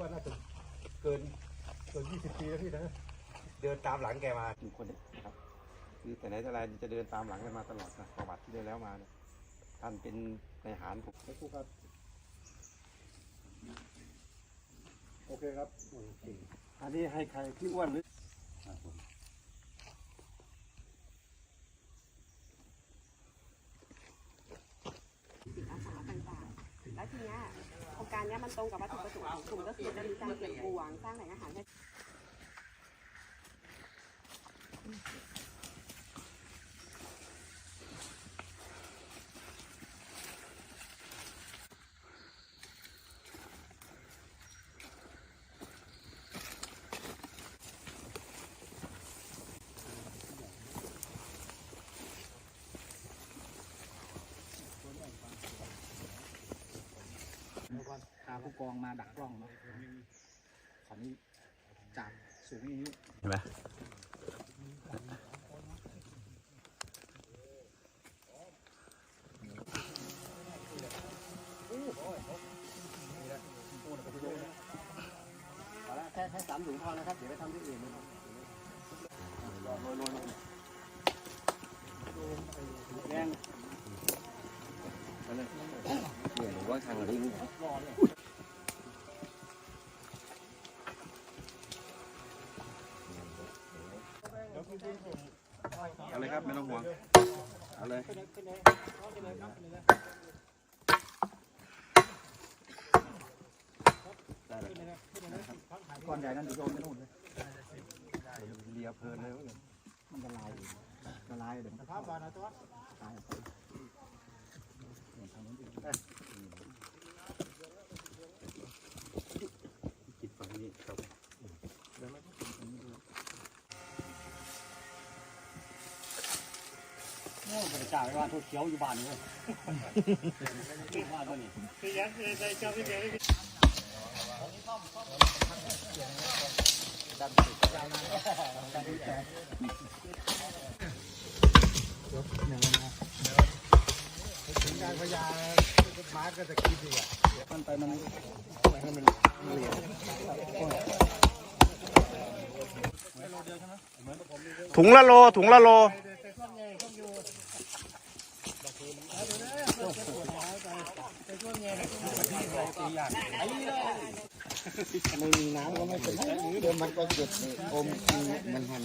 ว่าน่าจะเกินเกิน 20 ปีแล้วพี่นะเดินตามหลังแกมาอยู่คนเดียวนะครับคือแต่ไหนแต่ไรจะเดินตามหลังกันมาตลอดนะประวัติที่ได้แล้วมาเนี่ยท่านเป็นนายหารผมครูครับ โอเคครับโอเคอันนี้ให้ใครพี่อ้วนหรือจิตอาสาต่างๆแล้วทีเนี้ยโครง การนี้มันตรงกับวัตถุประสงค์ของกลุ่มก็คือจะมีการเก็บบ่วงสร้างแหล่งอาหารให้าผู้กองมาดักกล้องเนาะของนี้จากสูงอย่างนี้เห็นไหมเอาละแค่แค่สามถุงพอนะครับ เดี๋ยวไปทำที่อื่นนะครับโรยโรยโรยแรงเนี่ยหรือว่าทางลิง เอาเลยครับไม่ต้องห่วง เอาเลยก้อนใหญ่นั้นเดี๋ยวโยนไปนู่นเลยเลียเพลินเลยมันละลายอยู่ละลายเดี๋ยวมันภาพบานะตัวตายไปเนี่ยทางนู้นอีก จิตฝั่งนี้ครับ โอ้บริจาคไปว่าทุกเขียวอยู่บ้านเลยว่าตัวนี้ถึงงานพญามาร์ก็จะคิดดีอะมันไปมันให้มันเหลี่ยมถุงละโล ถุงละโล ไม่มีน้ำก็ไม่เป็นไรเดี๋ยวมันก็เกิดอมมันหัน